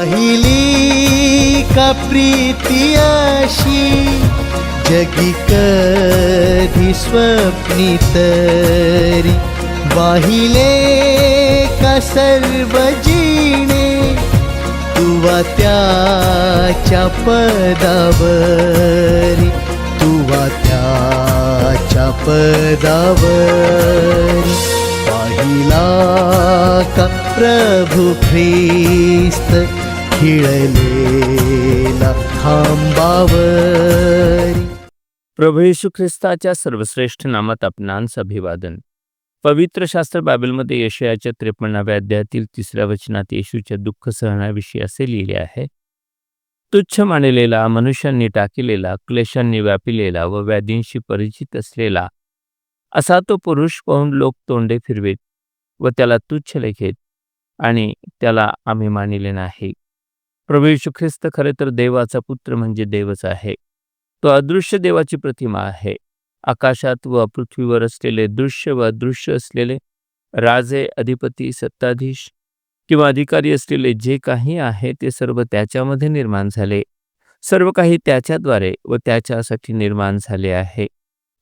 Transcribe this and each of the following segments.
पाहिली का प्रीती अशी? जगी कधी स्वप्नी तरी? वाहिले का सर्व जीणे? तुवा त्याच्या पदावरी. तुवा त्याच्या पदावरी. पाहिला का प्रभु ख्रिस्त? खिळलेला खांबावरी. प्रभू येशू ख्रिस्ताच्या सर्वश्रेष्ठ नामात आपणांस अभिवादन पवित्र शास्त्र बायबलमध्ये यशयाच्या त्रेपन्नाव्या अध्यायातील तिसऱ्या वचनात येशूच्या दुःख सहनाविषयी असे लिहिले आहे. तुच्छ मानलेला मनुष्यांनी टाकलेला क्लेशांनी व्यापिलेला व व्याधींशी परिचित असलेला असा तो पुरुष पाहून लोक तोंडे फिरवेत व त्याला तुच्छ लेखेत आणि त्याला आम्ही मानिले नाही. प्रभू ख्रिस्त खरे तर देवाचा पुत्र म्हणजे देवच आहे. तो अदृश्य देवाची प्रतिमा आहे. आकाशात व पृथ्वीवर असलेले दृश्य व अदृश्य असलेले राजे अधिपती सत्ताधीश किंवा अधिकारी असलेले जे काही आहे ते सर्व त्याच्यामध्ये निर्माण झाले. सर्व काही त्याच्याद्वारे व त्याच्यासाठी निर्माण झाले आहे.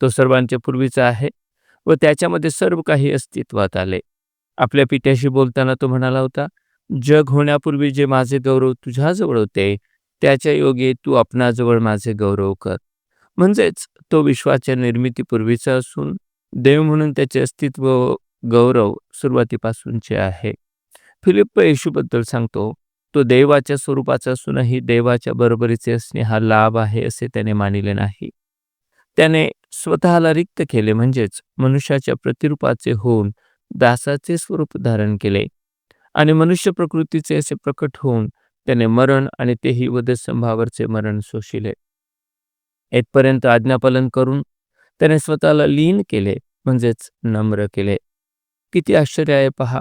तो सर्वांच्या पूर्वीचा आहे व त्याच्यामध्ये सर्व काही अस्तित्वात आले. आपल्या पित्याशी बोलताना तो म्हणाला होता जग होण्यापूर्वी जे माझे गौरव तुझ्याजवळ होते त्याच्या योगे तू आपणाजवळ माझे गौरव कर. म्हणजेच तो विश्वाच्या निर्मितीपूर्वीचा असून देव म्हणून त्याचे अस्तित्व गौरव सुरुवातीपासूनचे आहे. फिलिप्प येशूबद्दल सांगतो तो देवाच्या स्वरूपाचा असूनही देवाच्या बरोबरीचे असणे हा लाभ आहे असे त्याने मानिले नाही. त्याने स्वतःला रिक्त केले म्हणजेच मनुष्याच्या प्रतिरूपाचे होऊन दासाचे स्वरूप धारण केले. आणि मनुष्य प्रकृतीचे असे प्रकट होऊन त्याने मरण आणि तेही वधस्तंभावरचे मरण सोशिले येथपर्यंत आज्ञापालन करून त्याने स्वतःला लीन केले म्हणजेच नम्र केले. किती आश्चर्य आहे पहा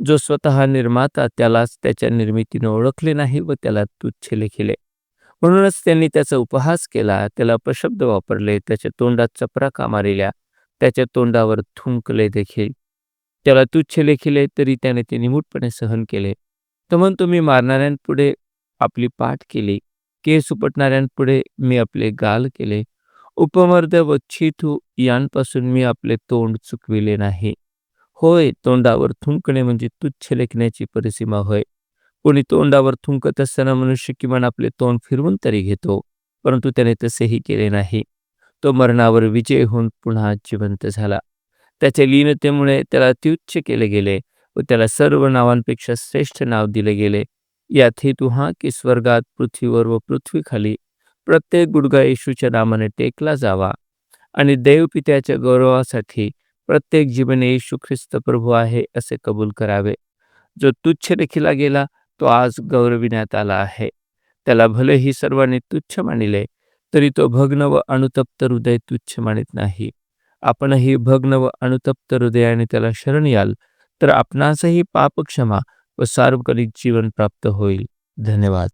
जो स्वतः निर्माता त्यालाच त्याच्या निर्मितीने ओळखले नाही व त्याला तुच्छ लेखिले. म्हणूनच त्यांनी त्याचा उपहास केला त्याला प्रशब्द वापरले त्याच्या तोंडात चपराका मारिल्या त्याच्या तोंडावर थुंकले देखील. त्याला तुच्छ लेखिले तरी त्याने ते निमूटपणे सहन केले. तर तुम्ही मारणाऱ्यांपुढे आपली पाठ केली. केस उपटणाऱ्यांपुढे मी आपले गाल केले. उपमर्द व छिथू यांपासून मी आपले तोंड चुकविले नाही. होय तोंडावर थुंकणे म्हणजे तुच्छ लेखण्याची परिसीमा होय. कोणी तोंडावर थुंकत असताना मनुष्य किमान आपले तोंड फिरवून तरी घेतो परंतु त्याने तसेही केले नाही. तो मरणावर विजय होऊन पुन्हा जिवंत झाला. त्याच्या लीनतेमुळे त्याला अत्युच्च केले गेले व त्याला सर्व नावांपेक्षा श्रेष्ठ नाव दिले गेले. यात हेतू हा की स्वर्गात पृथ्वीवर व पृथ्वीखाली प्रत्येक गुडघा येशूच्या नामाने टेकला जावा आणि देवपित्याच्या गौरवासाठी प्रत्येक जीवने येशू ख्रिस्त प्रभू आहे असे कबूल करावे. जो तुच्छ देखीला गेला तो आज गौरविण्यात आला आहे. त्याला भलेही सर्वांनी तुच्छ मानिले तरी तो भग्न व अनुतप्त हृदय तुच्छ मानित नाही. आपणही भग्न व अनुतप्त हृदयाने त्याला शरण याल तर आपणासही पापक्षमा व सार्वकालिक जीवन प्राप्त होईल. धन्यवाद.